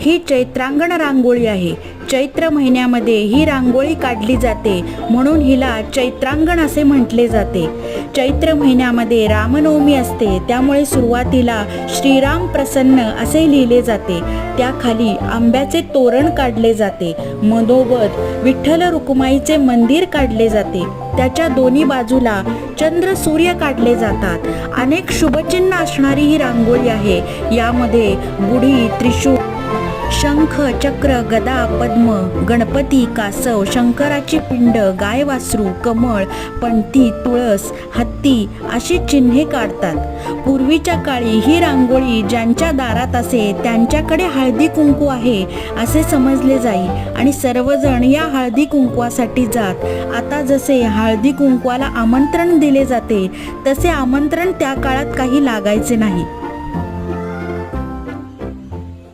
ही चैत्रांगण रांगोळी आहे. चैत्र महिन्यामध्ये ही रांगोळी काढली जाते म्हणून हिला चैत्रांगण असे म्हटले जाते. चैत्र महिन्यामध्ये रामनवमी असते त्यामुळे सुरुवातीला श्रीराम प्रसन्न असे लिहिले जाते. त्याखाली आंब्याचे तोरण काढले जाते मधोमध विठ्ठल रुक्माईचे मंदिर काढले जाते. त्याच्या दोन्ही बाजूला चंद्र सूर्य काढले जातात. अनेक शुभचिन्ह असणारी ही रांगोळी आहे. यामध्ये गुढी त्रिशूळ शंख चक्र गदा पद्म गणपती कासव शंकराची पिंड गाय वासरू कमळ पणती तुळस हत्ती अशी चिन्हे काढतात. पूर्वीच्या काळी ही रांगोळी ज्यांच्या दारात असे त्यांच्याकडे हळदी कुंकू आहे असे समजले जाई आणि सर्वजण या हळदी कुंकवासाठी जात. आता जसे हळदी कुंकवाला आमंत्रण दिले जाते तसे आमंत्रण त्या काळात काही लागायचे नाही.